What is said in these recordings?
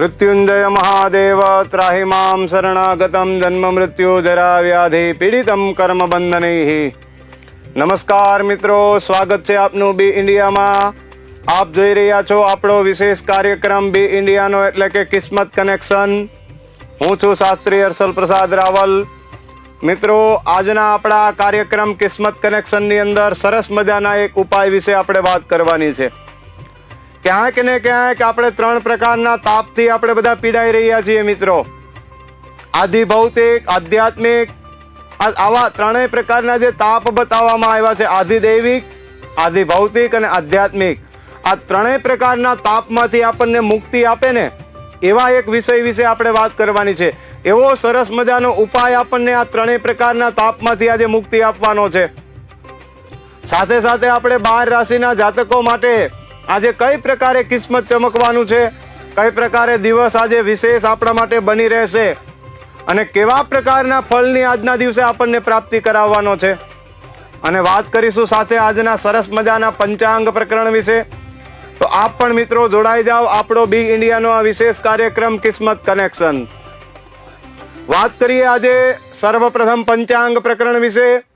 મૃત્યુંજય મહાદેવ ત્રાહી મામ શરણાગતમ જન્મ મૃત્યુ જરા વ્યાધિ પીડિતમ કર્મ બંધનૈ નમસ્કાર મિત્રો સ્વાગત છે આપનું બી ઇન્ડિયામાં આપ જોઈ રહ્યા છો આપણો વિશેષ કાર્યક્રમ બી ઇન્ડિયાનો એટલે કે કિસ્મત કનેક્શન હું છું શાસ્ત્રી હર્ષલ પ્રસાદ રાવલ મિત્રો આજના આપણા કાર્યક્રમ કિસ્મત કનેક્શનની અંદર સરસ મજાના એક ઉપાય વિશે આપણે વાત કરવાની છે ક્યાંક ને ક્યાંક આપણે ત્રણ પ્રકારના તાપથી આપણે બધા પીડાઈ રહ્યા છીએ મિત્રો. આધિ ભૌતિક આધ્યાત્મિક આવા ત્રણેય પ્રકારના જે તાપ બતાવવામાં આવ્યા છે આધિ દૈવિક આધિ ભૌતિક અને આધ્યાત્મિક. આ ત્રણેય પ્રકારના તાપમાંથી આપણને મુક્તિ આપે ને, એવા એક વિષય વિશે આપણે વાત કરવાની છે. એવો સરસ મજાનો ઉપાય આપણને આ ત્રણેય પ્રકારના તાપમાંથી આજે મુક્તિ આપવાનો છે. સાથે સાથે આપણે બાર રાશિના જાતકો માટે આજે કઈ પ્રકારે કિસ્મત ચમકવાનું છે? કઈ પ્રકારે દિવસ આજે વિશેષ આપણા માટે બની રહેશે? અને કેવા પ્રકારના ફળની આજના દિવસે આપણને પ્રાપ્તિ કરાવવાનો છે? અને વાત કરીશું સાથે આજના સરસ મજાના પંચાંગ પ્રકરણ વિશે. તો આપ પણ મિત્રો જોડાઈ જાઓ આપણો બી ઇન્ડિયાનો આ વિશેષ કાર્યક્રમ કિસ્મત કનેક્શન. વાત કરીએ આજે સર્વપ્રથમ પંચાંગ પ્રકરણ વિશે.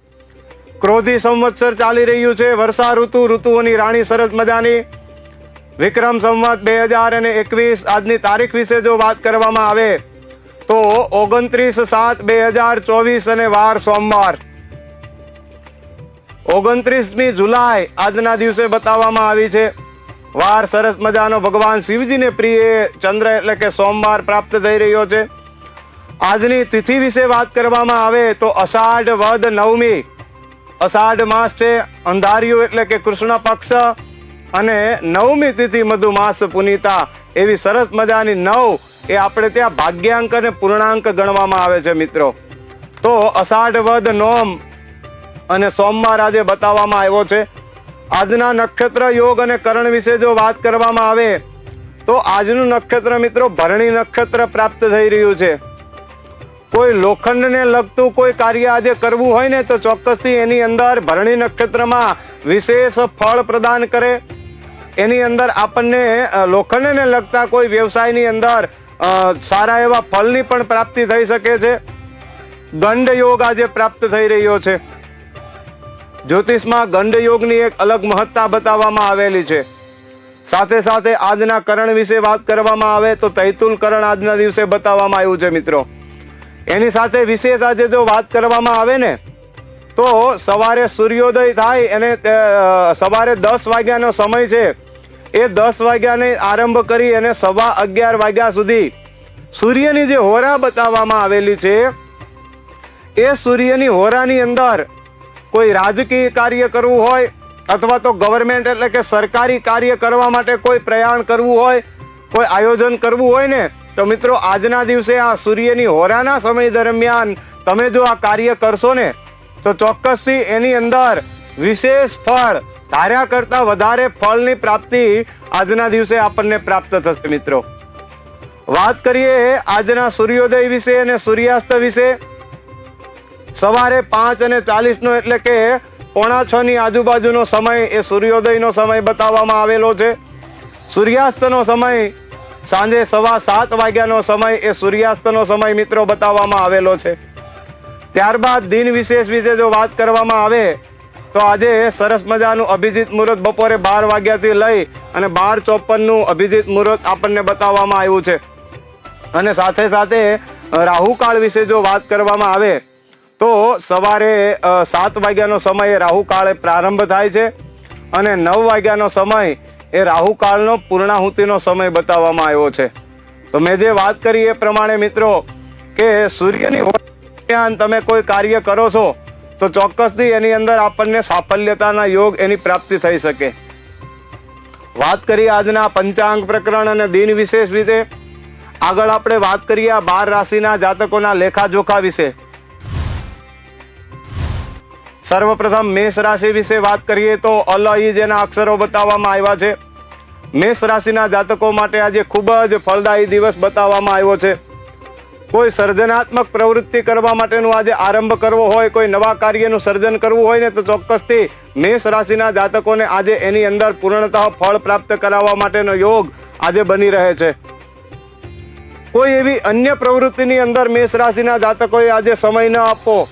ક્રોધી સંવત્સર ચાલી રહ્યું છે. વર્ષા ઋતુ, ઋતુઓની રાણી સરસ મજાની. વિક્રમ સંવત બે હજાર અને એકવીસ આજની તારીખ વિશે જો વાત કરવામાં આવે, તો ઓગણત્રીસ સાત બે હજાર ચોવીસ અને વાર સોમવાર. ઓગણત્રીસમી જુલાઈ આજના દિવસે બતાવવામાં આવી છે. વાર સરસ મજાનો ભગવાન શિવજીને પ્રિય ચંદ્ર એટલે કે સોમવાર પ્રાપ્ત થઈ રહ્યો છે. આજની તિથિ વિશે વાત કરવામાં આવે તો અષાઢ વદ નવમી. અષાઢ માસ અંધારિયું એટલે કે કૃષ્ણ પક્ષ અને નવમી તિથિ મધુમાસ પુનિતા. એવી સરસ મજાની નવ એ આપણે ત્યાં ભાગ્યાંક અને પૂર્ણાંક ગણવામાં આવે છે મિત્રો. તો અષાઢ વદ નોમ અને સોમવાર આજે બતાવવામાં આવ્યો છે. આજના નક્ષત્ર યોગ અને કરણ વિશે જો વાત કરવામાં આવે, તો આજનું નક્ષત્ર મિત્રો ભરણી નક્ષત્ર પ્રાપ્ત થઈ રહ્યું છે. કોઈ લોખંડને લગતું કોઈ કાર્ય આજે કરવું હોય ને તો ચોક્કસથી એની અંદર ભરણી નક્ષત્રમાં વિશેષ ફળ પ્રદાન કરે. એની અંદર આપણને લોખંડને લગતા કોઈ વ્યવસાયની અંદર સારા એવા ફળની પણ પ્રાપ્તિ થઈ શકે છે. ગંડ યોગ આજે પ્રાપ્ત થઈ રહ્યો છે. જ્યોતિષમાં ગંડ યોગની એક અલગ મહત્તા બતાવવામાં આવેલી છે. સાથે સાથે આજના કરણ વિશે વાત કરવામાં આવે તો તૈતુલ કરણ આજના દિવસે બતાવવામાં આવ્યું છે મિત્રો. એની સાથે વિશેષ આજે જો વાત કરવામાં આવે ને, તો સવારે સૂર્યોદય થાય અને સવારે દસ વાગ્યાનો સમય છે. એ દસ વાગ્યાને આરંભ કરી અને સવા અગિયાર વાગ્યા સુધી સૂર્યની જે હોરા બતાવવામાં આવેલી છે, એ સૂર્યની હોરાની અંદર કોઈ રાજકીય કાર્ય કરવું હોય અથવા તો ગવર્મેન્ટ એટલે કે સરકારી કાર્ય કરવા માટે કોઈ પ્રયાણ કરવું હોય, કોઈ આયોજન કરવું હોય ને તો મિત્રો, આજના દિવસે આ સૂર્યની હોરાના સમય દરમિયાન તમે જો આ કાર્ય કરશો ને, તો ચોક્કસથી એની અંદર વિશેષ ફળ, ધાર્યા કરતાં વધારે ફળની પ્રાપ્તિ આજના દિવસે આપણને પ્રાપ્ત થશે મિત્રો. વાત કરીએ આજના સૂર્યોદય વિશે અને સૂર્યાસ્ત વિશે. સવારે પાંચ અને ચાલીસનો એટલે કે પોણા છ ની આજુબાજુનો સમય એ સૂર્યોદયનો સમય બતાવવામાં આવેલો છે. સૂર્યાસ્તનો સમય સાંજે સવા સાત વાગ્યાનો સમય એ સૂર્યાસ્તનો સમય મિત્રો બતાવવામાં આવેલો છે. ત્યારબાદ દિન વિશેષ વિશે જો વાત કરવામાં આવે, તો આજે સરસ મજાનું અભિજીત મુહૂર્ત બપોરે બાર વાગ્યાથી લઈ અને બાર ચોપનનું અભિજીત મુહૂર્ત આપણને બતાવવામાં આવ્યું છે. અને સાથે સાથે રાહુકાળ વિશે જો વાત કરવામાં આવે, તો સવારે સાત વાગ્યાનો સમય રાહુકાળે પ્રારંભ થાય છે અને નવ વાગ્યાનો સમય એ રાહુકાળનો પૂર્ણાહુતિનો સમય બતાવવામાં આવ્યો છે. તો મેં જે વાત કરી એ પ્રમાણે મિત્રો કે સૂર્યની તમે કોઈ કાર્ય કરો છો, તો ચોક્કસથી એની અંદર આપણને સાફલ્યતાના યોગ એની પ્રાપ્તિ થઈ શકે. વાત કરીએ આજના પંચાંગ પ્રકરણ અને દિન વિશેષ વિશે આગળ આપણે વાત કરીએ બાર રાશિના જાતકોના લેખાજોખા વિશે. સર્વપ્રથમ મેષ રાશિ વિશે વાત કરીએ તો અલ ઈ જેના અક્ષરો બતાવવામાં આવ્યા છે. મેષ રાશિના જાતકો માટે આજે ખૂબ જ ફળદાયી દિવસ બતાવવામાં આવ્યો છે. કોઈ સર્જનાત્મક પ્રવૃત્તિ કરવા માટેનું આજે આરંભ કરવો હોય, કોઈ નવા કાર્યનું સર્જન કરવું હોય ને તો ચોક્કસથી મેષ રાશિના જાતકોને આજે એની અંદર પૂર્ણતઃ ફળ પ્રાપ્ત કરાવવા માટેનો યોગ આજે બની રહે છે. કોઈ એવી અન્ય પ્રવૃત્તિની અંદર મેષ રાશિના જાતકોએ આજે સમય ન આપવો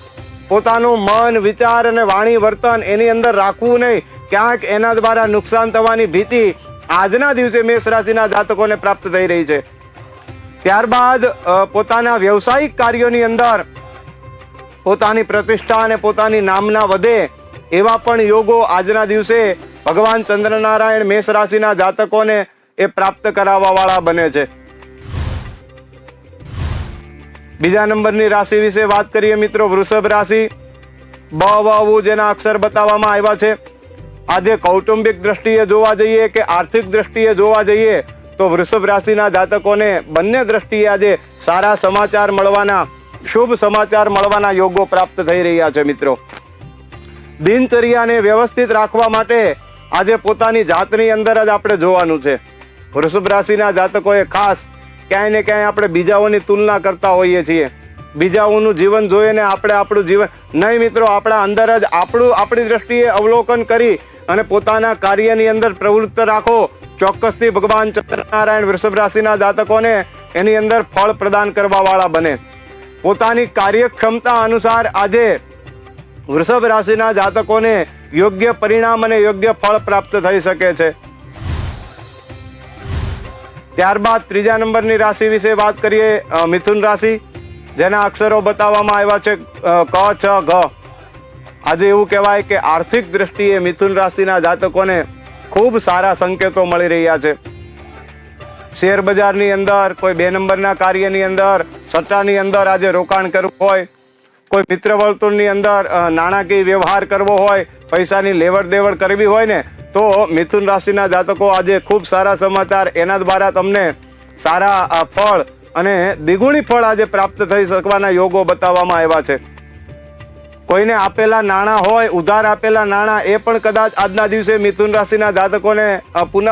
પોતાનું મન, વિચાર અને વાણી વર્તન એની અંદર રાખવું નહીં. ક્યાંક એના દ્વારા નુકસાન થવાની ભીતિ આજના દિવસે મેષ રાશિના જાતકોને પ્રાપ્ત થઈ રહી છે. ત્યારબાદ પોતાના વ્યવસાયિક કાર્યોની અંદર પોતાની પ્રતિષ્ઠા અને પોતાની નામના વધે એવા પણ યોગો આજના દિવસે ભગવાન ચંદ્રનારાયણ મેષ રાશિના જાતકોને એ પ્રાપ્ત કરાવવાવાળા બને છે. બીજા નંબરની રાશિ વિશે વાત કરીએ મિત્રો, વૃષભ રાશિ. બ વ જેના અક્ષર બતાવવામાં આવ્યા છે. આજે કૌટુંબિક દ્રષ્ટિએ જોવા જઈએ કે આર્થિક દ્રષ્ટિએ જોવા જઈએ તો વૃષભ રાશિના જાતકોને બંને દ્રષ્ટિએ આજે સારા સમાચાર મળવાના, શુભ સમાચાર મળવાના યોગો પ્રાપ્ત થઈ રહ્યા છે મિત્રો. દિનચર્યાને વ્યવસ્થિત રાખવા માટે આજે પોતાની જાતની અંદર જ આપણે જોવાનું છે. વૃષભ રાશિના જાતકોએ ખાસ ક્યાંય ને ક્યાંય આપણે બીજાઓની તુલના કરતા હોઈએ છીએ. બીજાઓનું જીવન જોઈને આપણે આપણું જીવન નહીં મિત્રો, આપણા અંદર જ આપણું આપણી દ્રષ્ટિએ અવલોકન કરી અને પોતાના કાર્યની અંદર પ્રવૃત્ત રાખો. ચોક્કસથી ભગવાન ચંદ્રનારાયણ વૃષભ રાશિના જાતકોને એની અંદર ફળ પ્રદાન કરવાવાળા બને. પોતાની કાર્યક્ષમતા અનુસાર આજે વૃષભ રાશિના જાતકોને યોગ્ય પરિણામ અને યોગ્ય ફળ પ્રાપ્ત થઈ શકે છે. ત્યારબાદ ત્રીજા નંબરની રાશિ વિશે વાત કરીએ મિથુન રાશિ, જેના અક્ષરો બતાવવામાં આવ્યા છે ક, છ, ઘ. આજે એવું કહેવાય કે આર્થિક દ્રષ્ટિએ મિથુન રાશિના જાતકોને ખૂબ સારા સંકેતો મળી રહ્યા છે. શેર બજારની અંદર, કોઈ બે નંબરના કાર્યની અંદર, સટ્ટાની અંદર આજે રોકાણ કરવું હોય કોઈ મિત્ર વર્તુળની અંદર નાણાકીય વ્યવહાર કરવો હોય, પૈસાની લેવડ દેવડ કરવી હોય ને, તો મિથુન રાશિના જાતકો આજે ખૂબ સારા સમાચાર. એના દ્વારા તમને સારા ફળ અને દ્વિગુણી ફળ આજે પ્રાપ્ત થઈ શકવાના યોગો બતાવવામાં આવ્યા છે. કોઈને આપેલા નાણાં હોય, ઉધાર આપેલા નાણાં, એ પણ કદાચ આજના દિવસે મિથુન રાશિના જાતકોને પુનઃ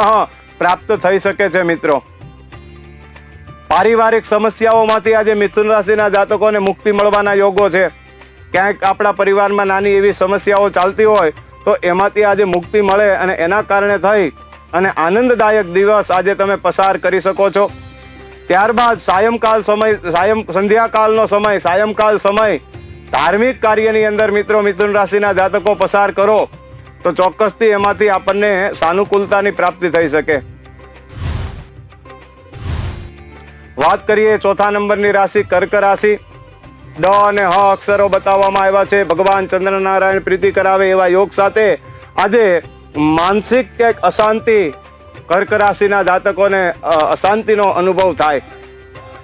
પ્રાપ્ત થઈ શકે છે મિત્રો. પારિવારિક સમસ્યાઓમાંથી આજે મિથુન રાશિના જાતકોને મુક્તિ મળવાના યોગો છે. ક્યાંક આપણા પરિવારમાં નાની એવી સમસ્યાઓ ચાલતી હોય તો એમાંથી આજે મુક્તિ મળે અને એના કારણે થઈ અને આનંદદાયક દિવસ આજે તમે પસાર કરી શકો છો. ત્યારબાદ સાયંકાલ સમય સાયમ સંધ્યાકાળનો સમય, સાયંકાલ સમય. ધાર્મિક કાર્યની અંદર મિત્રો મિથુન રાશિના જાતકો પસાર કરો તો ચોક્કસથી એમાંથી આપણને સાનુકૂળતાની પ્રાપ્તિ થઈ શકે. વાત કરીએ ચોથા નંબરની રાશિ કર્ક રાશિ. ડ અને હ અક્ષરો બતાવવામાં આવ્યા છે. ભગવાન ચંદ્રનારાયણ પ્રીતિ કરાવે એવા યોગ સાથે આજે માનસિક ક્યાંક અશાંતિ કર્ક રાશિના જાતકોને અશાંતિનો અનુભવ થાય.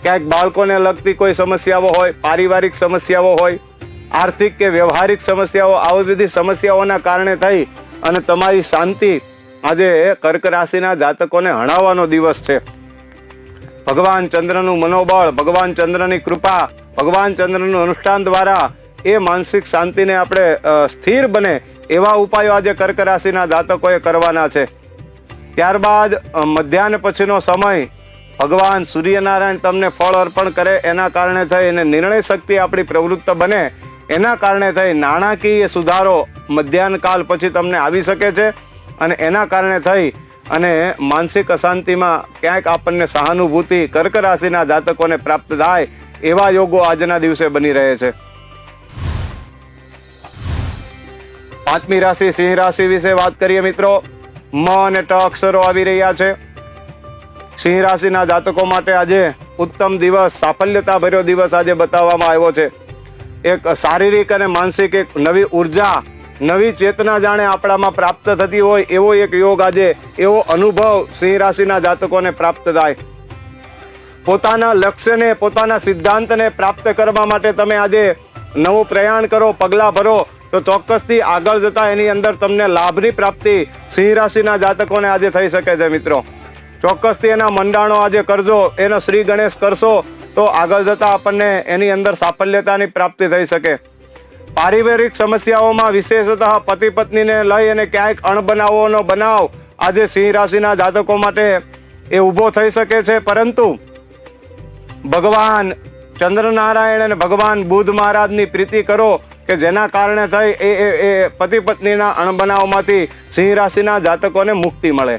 ક્યાંક બાળકોને લગતી કોઈ સમસ્યાઓ હોય, પારિવારિક સમસ્યાઓ હોય, આર્થિક કે વ્યવહારિક સમસ્યાઓ, આવી બધી સમસ્યાઓના કારણે થઈ અને તમારી શાંતિ આજે કર્ક રાશિના જાતકોને હણાવવાનો દિવસ છે. ભગવાન ચંદ્રનું મનોબળ, ભગવાન ચંદ્રની કૃપા, ભગવાન ચંદ્રનું અનુષ્ઠાન દ્વારા એ માનસિક શાંતિને આપણે સ્થિર બને એવા ઉપાયો આજે કર્ક રાશિના જાતકોએ કરવાના છે. ત્યારબાદ મધ્યાહન પછીનો સમય, ભગવાન સૂર્યનારાયણ તમને ફળ અર્પણ કરે એના કારણે થઈ અને નિર્ણય શક્તિ આપણી પ્રવૃત્ત બને એના કારણે થઈ નાણાકીય સુધારો મધ્યાહન કાલ પછી તમને આવી શકે છે અને એના કારણે થઈ અને માનસિક અશાંતિમાં ક્યાંક આપણને સહાનુભૂતિ કર્ક રાશિના જાતકોને પ્રાપ્ત થાય એવા યોગો આજના દિવસે બની રહે છે. પાંચમી રાશિ સિંહ રાશિ વિશે વાત કરીએ મિત્રો. મ અને ટ અક્ષરો આવી રહ્યા છે. સિંહ રાશિના જાતકો માટે આજે ઉત્તમ દિવસ સાફલ્યતા ભર્યો દિવસ આજે બતાવવામાં આવ્યો છે. એક શારીરિક અને માનસિક એક નવી ઊર્જા નવી ચેતના જાણે આપણામાં પ્રાપ્ત થતી હોય એવો એક યોગ આજે, એવો અનુભવ સિંહ રાશિના જાતકોને પ્રાપ્ત થાય. પોતાના લક્ષ્યને, પોતાના સિદ્ધાંતને પ્રાપ્ત કરવા માટે તમે આજે નવું પ્રયાણ કરો, પગલાં ભરો, તો ચોક્કસથી આગળ જતા એની અંદર તમને લાભની પ્રાપ્તિ સિંહ રાશિના જાતકોને આજે થઈ શકે છે મિત્રો. ચોક્કસથી એના મંડાણો આજે કરજો, એનો શ્રી ગણેશ કરશો, તો આગળ જતા આપણને એની અંદર સાફલ્યતાની પ્રાપ્તિ થઈ શકે. પારિવારિક સમસ્યાઓમાં વિશેષતઃ પતિ પત્નીને લઈ અને ક્યાંક અણબનાવોનો બનાવ આજે સિંહ રાશિના જાતકો માટે એ ઊભો થઈ શકે છે. પરંતુ ભગવાન ચંદ્રનારાયણ અને ભગવાન બુદ્ધ મહારાજની પ્રીતિ કરો કે જેના કારણે થઈ એ એ પતિ પત્નીના અણબનાવમાંથી સિંહ રાશિના જાતકોને મુક્તિ મળે.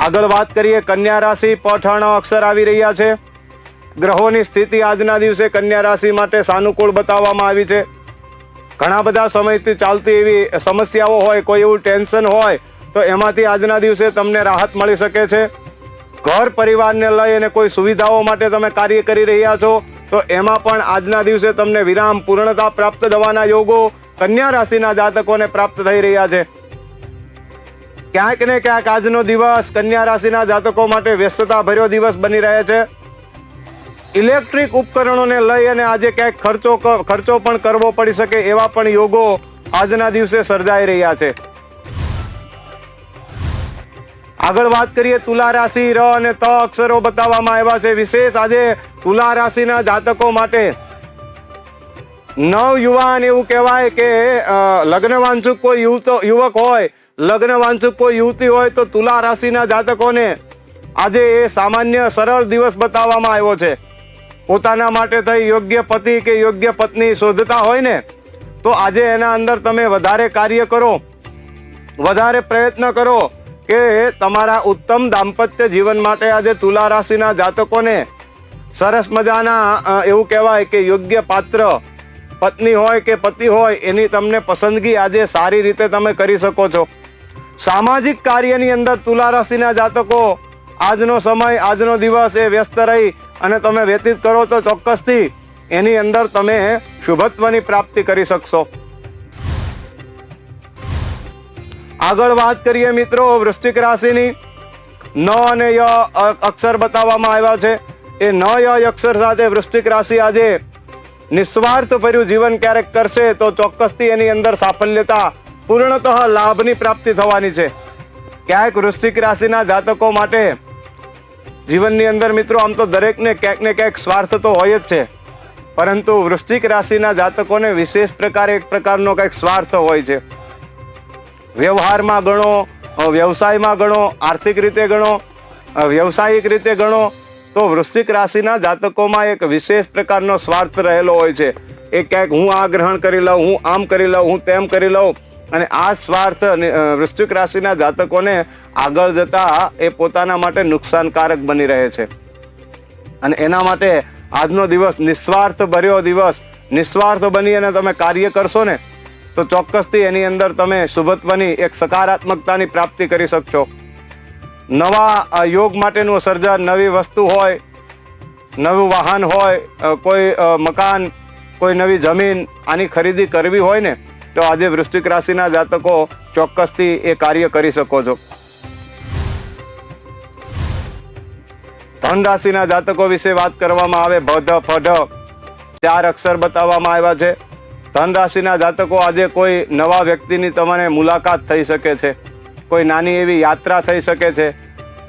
આગળ વાત કરીએ કન્યા રાશિ પઠણ અક્ષર આવી રહ્યા છે. ગ્રહોની સ્થિતિ આજના દિવસે કન્યા રાશિ માટે સાનુકૂળ બતાવવામાં આવી છે. ઘણા બધા સમયથી ચાલતી એવી સમસ્યાઓ હોય, કોઈ એવું ટેન્શન હોય, તો એમાંથી આજના દિવસે તમને રાહત મળી શકે છે. ઘર પરિવારને લઈ અને કોઈ સુવિધાઓ માટે તમે કાર્ય કરી રહ્યા છો, તો એમાં પણ આજના દિવસે તમને વિરામ, પૂર્ણતા પ્રાપ્ત થવાના યોગો કન્યા રાશિના જાતકોને પ્રાપ્ત થઈ રહ્યા છે. ક્યાંક ને ક્યાંક આજનો દિવસ કન્યા રાશિના જાતકો માટે વ્યસ્તતા ભર્યો દિવસ બની રહે છે. ઇલેક્ટ્રિક ઉપકરણોને લઈ અને આજે ક્યાંક ખર્ચો ખર્ચો પણ કરવો પડી શકે એવા પણ યોગો આજના દિવસે સર્જાઈ રહ્યા છે. આગળ વાત કરીએ તુલા રાશિ, ર અને ત અક્ષરો બતાવવામાં આવ્યા છે. વિશેષ આજે તુલા રાશિના જાતકો માટે નવ યુવાન એવું કહેવાય કે લગ્ન વાંચુક કોઈ યુવક હોય લગ્ન વાંચુક કોઈ યુવતી હોય તો તુલા રાશિના જાતકોને આજે એ સામાન્ય, સરળ દિવસ બતાવવામાં આવ્યો છે. પોતાના માટે થઈ યોગ્ય પતિ કે યોગ્ય પત્ની શોધતા હોય ને, તો આજે એના અંદર તમે વધારે કાર્ય કરો, વધારે પ્રયત્ન કરો કે તમારા ઉત્તમ દાંપત્ય જીવન માટે આજે તુલા રાશિના જાતકોને સરસ મજાના એવું કહેવાય કે યોગ્ય પાત્ર, પત્ની હોય કે પતિ હોય, એની તમને પસંદગી આજે સારી રીતે તમે કરી શકો છો. સામાજિક કાર્યની અંદર તુલા રાશિના જાતકો, આજનો સમય, આજનો દિવસ એ વ્યસ્ત રહી અને તમે વ્યતીત કરો તો ચોક્કસથી એની અંદર તમે શુભત્વની પ્રાપ્તિ કરી શકશો. આગળ વાત કરીએ મિત્રો વૃશ્ચિક રાશિની. ન અને ય અક્ષર બતાવવામાં આવ્યા છે. એ ન, ય અક્ષર સાથે વૃશ્ચિક રાશિ આજે નિસ્વાર્થ ભર્યું જીવન ક્યારેક કરશે તો ચોક્કસથી એની અંદર સાફલ્યતા, પૂર્ણતઃ લાભની પ્રાપ્તિ થવાની છે. ક્યાંક વૃશ્ચિક રાશિના જાતકો માટે જીવનની અંદર મિત્રો, આમ તો દરેકને ક્યાંક ને ક્યાંક સ્વાર્થ તો હોય જ છે. પરંતુ વૃશ્ચિક રાશિના જાતકોને વિશેષ પ્રકારે એક પ્રકારનો કંઈક સ્વાર્થ હોય છે. વ્યવહારમાં ગણો વ્યવસાયમાં ગણો, આર્થિક રીતે ગણો વ્યવસાયિક રીતે ગણો, તો વૃશ્ચિક રાશિના જાતકોમાં એક વિશેષ પ્રકારનો સ્વાર્થ રહેલો હોય છે. એ ક્યાંક હું આ ગ્રહણ કરી લઉં, હું આમ કરી લઉં, હું તેમ કરી લઉં અને આ સ્વાર્થ વૃશ્ચિક રાશિના જાતકોને આગળ જતા એ પોતાના માટે નુકસાનકારક બની રહે છે. અને એના માટે આજનો દિવસ નિસ્વાર્થ ભર્યો દિવસ, નિસ્વાર્થ બની અને તમે કાર્ય કરશો ને, તો ચોક્કસથી એની અંદર તમે શુભત્વની એક સકારાત્મકતાની પ્રાપ્તિ કરી શકશો. નવા યોગ માટેનું સર્જન, નવી વસ્તુ હોય, નવું વાહન હોય કોઈ મકાન, કોઈ નવી જમીન આની ખરીદી કરવી હોય ને તો આજે વૃશ્ચિક રાશિના જાતકો ચોક્કસથી એ કાર્ય કરી શકો છો. ધન રાશિના જાતકો વિશે વાત કરવામાં આવે ભધ ફઢ. ચાર અક્ષર બતાવવામાં આવ્યા છે. ધન રાશિના જાતકો આજે કોઈ નવા વ્યક્તિની તમને મુલાકાત થઈ શકે છે. કોઈ નાની એવી યાત્રા થઈ શકે છે.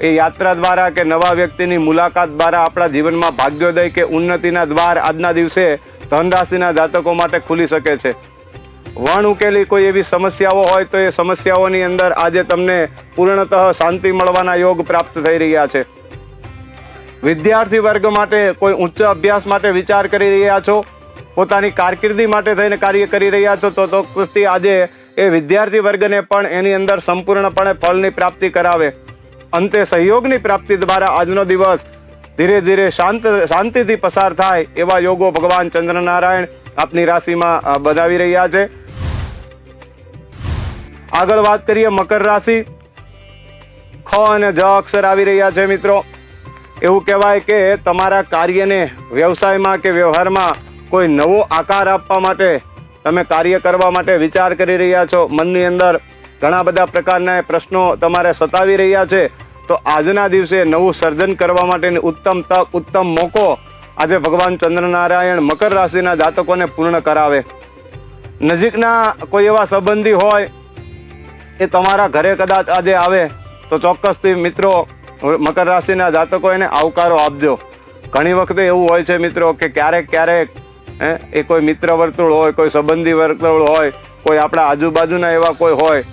એ યાત્રા દ્વારા કે નવા વ્યક્તિની મુલાકાત દ્વારા આપણા જીવનમાં ભાગ્યોદય કે ઉન્નતિના દ્વાર આજના દિવસે ધન રાશિના જાતકો માટે ખુલી શકે છે. વણ ઉકેલી કોઈ એવી સમસ્યાઓ હોય તો એ સમસ્યાઓની અંદર આજે તમને પૂર્ણતઃ શાંતિ મળવાના યોગ પ્રાપ્ત થઈ રહ્યા છે. વિદ્યાર્થી વર્ગ માટે કોઈ ઉચ્ચ અભ્યાસ માટે વિચાર કરી રહ્યા છો? પોતાની કારકિર્દી માટે થઈને કાર્ય કરી રહ્યા છો તો ચોક્કસથી આજે એ વિદ્યાર્થી વર્ગને પણ એની અંદર સંપૂર્ણપણે ફળની પ્રાપ્તિ કરાવે. અંતે સહયોગની પ્રાપ્તિ દ્વારા આજનો દિવસ ધીરે ધીરે શાંત, શાંતિથી પસાર થાય એવા યોગો ભગવાન ચંદ્રનારાયણ આપની રાશિમાં બનાવી રહ્યા છે. આગળ વાત કરીએ મકર રાશિ. ખ અને જ અક્ષર આવી રહ્યા છે મિત્રો. એવું કહેવાય કે તમારા કાર્યને વ્યવસાયમાં કે વ્યવહારમાં કોઈ નવો આકાર આપવા માટે તમે કાર્ય કરવા માટે વિચાર કરી રહ્યા છો. મનની અંદર ઘણા બધા પ્રકારના પ્રશ્નો તમારે સતાવી રહ્યા છે. તો આજના દિવસે નવું સર્જન કરવા માટેની ઉત્તમ તક, ઉત્તમ મોકો આજે ભગવાન ચંદ્રનારાયણ મકર રાશિના જાતકોને પૂર્ણ કરાવે. નજીકના કોઈ એવા સંબંધી હોય એ તમારા ઘરે કદાચ આજે આવે તો ચોક્કસથી મિત્રો, મકર રાશિના જાતકો એને આવકારો આપજો. ઘણી વખતે એવું હોય છે મિત્રો કે ક્યારેક ક્યારેક એ કોઈ મિત્ર વર્તુળ હોય, કોઈ સંબંધી વર્તુળ હોય, કોઈ આપણા આજુબાજુના એવા કોઈ હોય,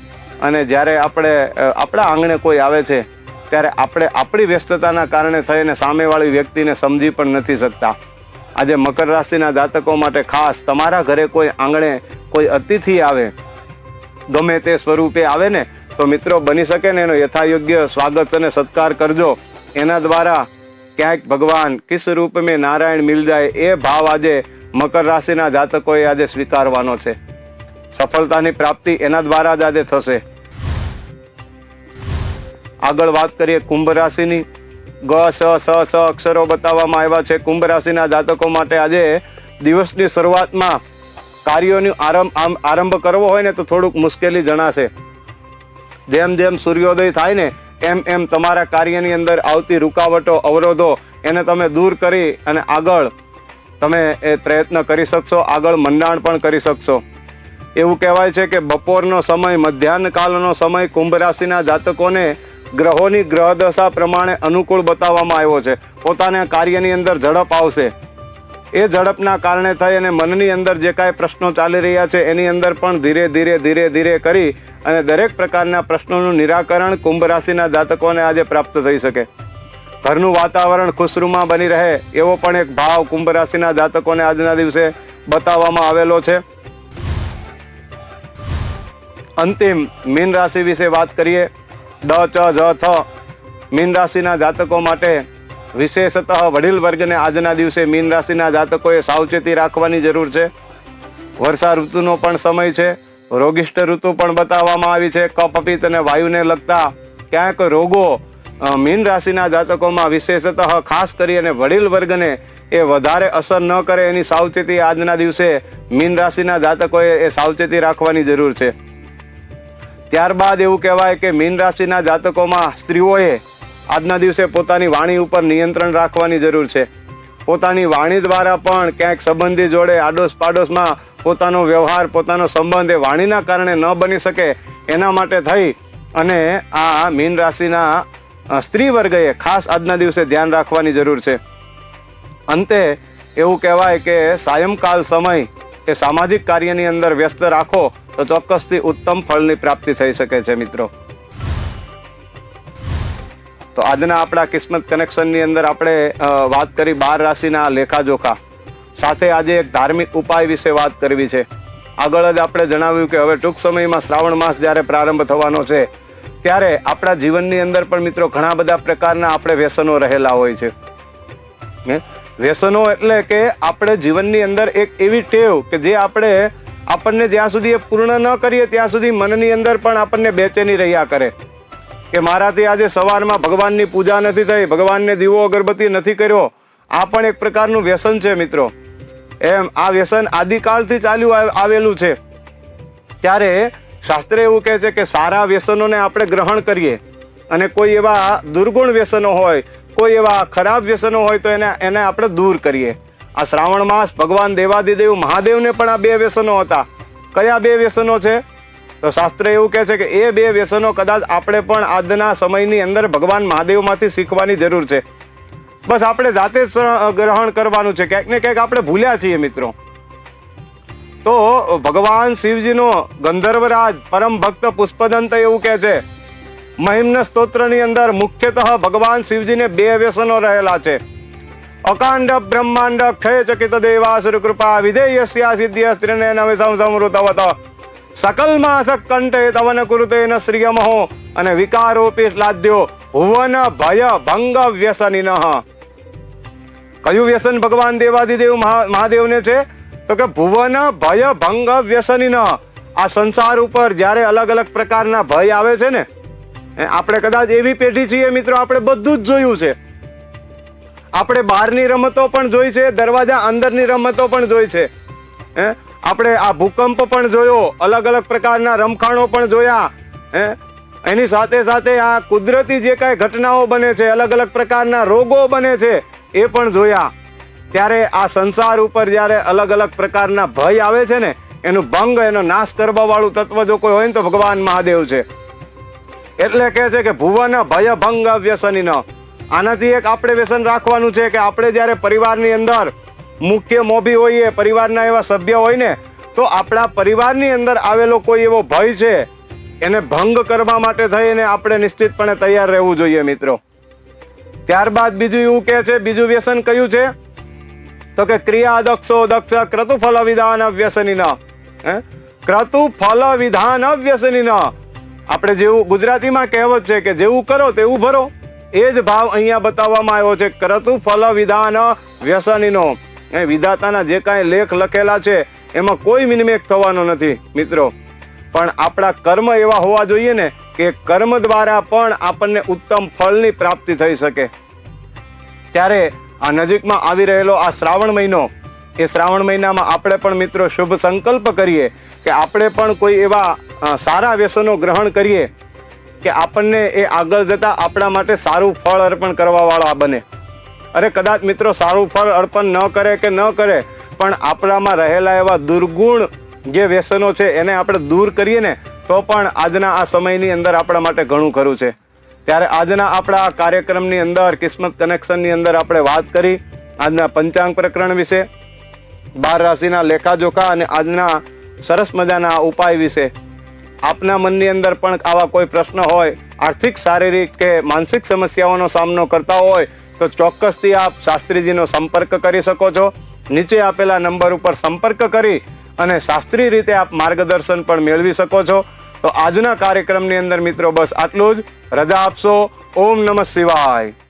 અને જ્યારે આપણે આપણા આંગણે કોઈ આવે છે, ત્યારે આપણે આપણી વ્યસ્તતાના કારણે થઈને સામેવાળી વ્યક્તિને સમજી પણ નથી શકતા. આજે મકર રાશિના જાતકો માટે ખાસ તમારા ઘરે કોઈ આંગણે કોઈ અતિથિ આવે ગમે તે સ્વરૂપે આવે ને, તો મિત્રો બની શકે ને એનો યથાયોગ્ય સ્વાગત અને સત્કાર કરજો. એના દ્વારા ક્યાંક ભગવાન કિસ રૂપ મેં નારાયણ મિલ જાય એ ભાવ આજે મકર રાશિના જાતકોએ આજે સ્વીકારવાનો છે. સફળતાની પ્રાપ્તિ એના દ્વારા જ આજે થશે. આગળ વાત કરીએ કુંભ રાશિની. ગ, સ સ સ અક્ષરો બતાવવામાં આવ્યા છે. કુંભ રાશિના જાતકો માટે આજે દિવસની શરૂઆતમાં કાર્યોનો આરંભ આરંભ કરવો હોય ને તો થોડુંક મુશ્કેલી જણાશે. જેમ જેમ સૂર્યોદય થાય ને, એમ એમ તમારા કાર્યની અંદર આવતી રૂકાવટો, અવરોધો એને તમે દૂર કરી અને આગળ તમે એ પ્રયત્ન કરી શકશો, આગળ મંડાણ પણ કરી શકશો. એવું કહેવાય છે કે બપોરનો સમય મધ્યાહન કાલનો સમય કુંભ રાશિના જાતકોને ગ્રહોની ગ્રહદશા પ્રમાણે અનુકૂળ બતાવવામાં આવ્યો છે. પોતાના કાર્યની અંદર ઝડપ આવશે. એ ઝડપના કારણે થઈ અને મનની અંદર જે કાંઈ પ્રશ્નો ચાલી રહ્યા છે, એની અંદર પણ ધીરે ધીરે ધીરે ધીરે કરી અને દરેક પ્રકારના પ્રશ્નોનું નિરાકરણ કુંભ રાશિના જાતકોને આજે પ્રાપ્ત થઈ શકે. ઘરનું વાતાવરણ ખુશરૂમા બની રહે એવો પણ એક ભાવ કુંભ રાશિના જાતકોને આજના દિવસે બતાવવામાં આવેલો છે. અંતિમ મીન રાશિ વિશે વાત કરીએ. દ, ચ, જ, થ. મીન રાશિના જાતકો માટે વિશેષતઃ વડીલ વર્ગને આજના દિવસે મીન રાશિના જાતકોએ સાવચેતી રાખવાની જરૂર છે. વર્ષા ઋતુનો પણ સમય છે. રોગિષ્ઠ ઋતુ પણ બતાવવામાં આવી છે. કપપિત અને વાયુને લગતા ક્યાંક રોગો મીન રાશિના જાતકોમાં વિશેષતઃ ખાસ કરી અને વડીલ વર્ગને એ વધારે અસર ન કરે એની સાવચેતી આજના દિવસે મીન રાશિના જાતકોએ એ સાવચેતી રાખવાની જરૂર છે. ત્યારબાદ એવું કહેવાય કે મીન રાશિના જાતકોમાં સ્ત્રીઓએ આજના દિવસે પોતાની વાણી ઉપર નિયંત્રણ રાખવાની જરૂર છે. પોતાની વાણી દ્વારા પણ ક્યાંક સંબંધી જોડે આડોશ પાડોશમાં પોતાનો વ્યવહાર, પોતાનો સંબંધ એ વાણીના કારણે ન બની શકે એના માટે થઈ અને આ મીન રાશિના સ્ત્રી વર્ગએ ખાસ આજના દિવસે ધ્યાન રાખવાની જરૂર છે. અંતે એવું કહેવાય કે સાયંકાલ સમય એ સામાજિક કાર્યની અંદર વ્યસ્ત રાખો તો ચોક્કસથી ઉત્તમ ફળની પ્રાપ્તિ થઈ શકે છે મિત્રો. તો આજના આપણા કિસ્મત કનેક્શનની અંદર આપણે વાત કરી બાર રાશિના લેખાજોખા. સાથે આજે એક ધાર્મિક ઉપાય વિશે વાત કરવી છે. આગળ જ આપણે જણાવ્યું કે હવે ટૂંક સમયમાં શ્રાવણ માસ જ્યારે પ્રારંભ થવાનો છે, ત્યારે આપણા જીવનની અંદર પણ મિત્રો ઘણા બધા પ્રકારના આપણે વ્યસનો રહેલા હોય છે? વ્યસનો એટલે કે આપણે જીવનની અંદર એક એવી ટેવ કે જે આપણે આપણને જ્યાં સુધી એ પૂર્ણ ન કરીએ, ત્યાં સુધી મનની અંદર પણ આપણને બેચેની રહ્યા કરે. કે મારાથી આજે સવારમાં ભગવાનની પૂજા નથી થઈ, ભગવાનને દીવો અગરબત્તી નથી કર્યો. આ પણ એક પ્રકારનું વ્યસન છે મિત્રો. એમ આ વ્યસન આદિકાળથી ચાલ્યું આવ- આવેલું છે. ત્યારે શાસ્ત્ર એવું કહે છે કે સારા વ્યસનોને આપણે ગ્રહણ કરીએ. અને કોઈ એવા દુર્ગુણ વ્યસનો હોય, કોઈ એવા ખરાબ વ્યસનો હોય તો એને એને આપણે દૂર કરીએ. આ શ્રાવણ માસ ભગવાન દેવાદિદેવ મહાદેવને પણ આ બે વ્યસનો હતા. કયા બે વ્યસનો છે? તો શાસ્ત્ર એવું કહે છે કે એ બે વ્યસનો કદાચ આપણે પણ આજના સમયની અંદર ભગવાન મહાદેવમાંથી શીખવાની જરૂર છે. બસ આપણે જાતે જ ગ્રહણ કરવાનું છે. ક્યાંક ને ક્યાંક આપણે ભૂલ્યા છીએ મિત્રો. તો ભગવાન શિવજીનો ગંધર્વરાજ પરમ ભક્ત પુષ્પદંત એવું કહે છે, મહિમ્ન સ્તોત્રની અંદર મુખ્યતઃ ભગવાન શિવજીને બે વ્યસનો રહેલા છે. અકાંડ, બ્રહ્માંડ, ક્ષય ચકિત દેવાસુર કૃપા વિધેયસ્યા સિદ્ધિ સ્ત્રીને નવે સંસમૃતવત સકલ માસ કંઠે તવન કુરુતે ન શ્રિયમહો અને વિકારોપી લાદ્યો ભુવન ભય ભંગ વ્યસનિન કયું વ્યસન ભગવાન દેવાદિદેવ મહા- મહાદેવને છે તો કે ભુવન ભય ભંગ વ્યસનિન આ સંસાર ઉપર જ્યારે અલગ અલગ પ્રકારના ભય આવે છે ને આપણે કદાચ એવી પેઢી છીએ મિત્રો આપણે બધું જ જોયું છે આપણે બહારની રમતો પણ જોઈ છે દરવાજા અંદરની રમતો પણ જોઈ છે હે? આપણે આ ભૂકંપ પણ જોયો અલગ અલગ પ્રકારના રમખાણો પણ જોયા, હે? એની સાથે સાથે આ કુદરતી જે કાંઈ ઘટનાઓ બને છે અલગ અલગ પ્રકારના રોગો બને છે, એ પણ જોયા. ત્યારે આ સંસાર ઉપર જ્યારે અલગ અલગ પ્રકારના ભય આવે છે ને, એનું ભંગ, એનો નાશ કરવાવાળું તત્વ જો કોઈ હોય ને તો ભગવાન મહાદેવ છે. એટલે કહે છે કે ભુવન ભય ભંગ વ્યસની ન આનાથી એક આપણે વ્યસન રાખવાનું છે કે આપણે જ્યારે પરિવારની અંદર મુખ્ય મોભી હોઈએ પરિવારના એવા સભ્ય હોય ને, તો આપણા પરિવારની અંદર આવેલો કોઈ એવો ભય છે, એને ભંગ કરવા માટે થઈને આપણે નિશ્ચિતપણે તૈયાર રહેવું જોઈએ મિત્રો. ત્યારબાદ બીજું એવું કહે છે, બીજું વ્યસન કયું છે? તો કે ક્રિયા દક્ષો દક્ષ ક્રતુ ફલ વિધાન અવ્યસની ન ક્રતુ ફલ વિધાન અવ્યસની આપણે જેવું ગુજરાતીમાં કહેવત છે કે જેવું કરો તેવું ભરો. એ જ ભાવ અહીંયા બતાવવામાં આવ્યો છે ક્રતુ ફલ વિધાન વ્યસનીનો એ વિધાતાના જે કાંઈ લેખ લખેલા છે, એમાં કોઈ મિનિમેક થવાનો નથી, મિત્રો. પણ આપણા કર્મ એવા હોવા જોઈએ ને કે કર્મ દ્વારા પણ આપણને ઉત્તમ ફળની પ્રાપ્તિ થઈ શકે. ત્યારે આ નજીકમાં આવી રહેલો આ શ્રાવણ મહિનો, એ શ્રાવણ મહિનામાં આપણે પણ, મિત્રો, શુભ સંકલ્પ કરીએ કે આપણે પણ કોઈ એવા સારા વ્યસનો ગ્રહણ કરીએ કે આપણને એ આગળ જતાં આપણા માટે સારું ફળ અર્પણ કરવાવાળા બને. અરે કદાચ મિત્રો સારું ફળ અર્પણ ન કરે કે ન કરે, પણ આપણામાં રહેલા એવા દુર્ગુણ જે વ્યસનો છે એને આપણે દૂર કરીએ ને, તો પણ આજના આ સમયની અંદર આપણા માટે ઘણું ખરું છે. ત્યારે આજના આપણા આ કાર્યક્રમની અંદર, કિસ્મત કનેક્શનની અંદર આપણે વાત કરી આજના પંચાંગ પ્રકરણ વિશે, બાર રાશિના લેખાજોખા અને આજના સરસ મજાના ઉપાય વિશે. આપના મનની અંદર પણ આવા કોઈ પ્રશ્ન હોય, આર્થિક, શારીરિક કે માનસિક સમસ્યાઓનો સામનો કરતા હોય તો ચોક્કસથી આપ શાસ્ત્રીજીનો સંપર્ક કરી શકો છો. નીચે આપેલા નંબર ઉપર સંપર્ક કરી અને શાસ્ત્રીય રીતે આપ માર્ગદર્શન પણ મેળવી શકો છો. તો આજના કાર્યક્રમની અંદર મિત્રો બસ આટલું જ. રજા આપશો. ઓમ નમઃ શિવાય.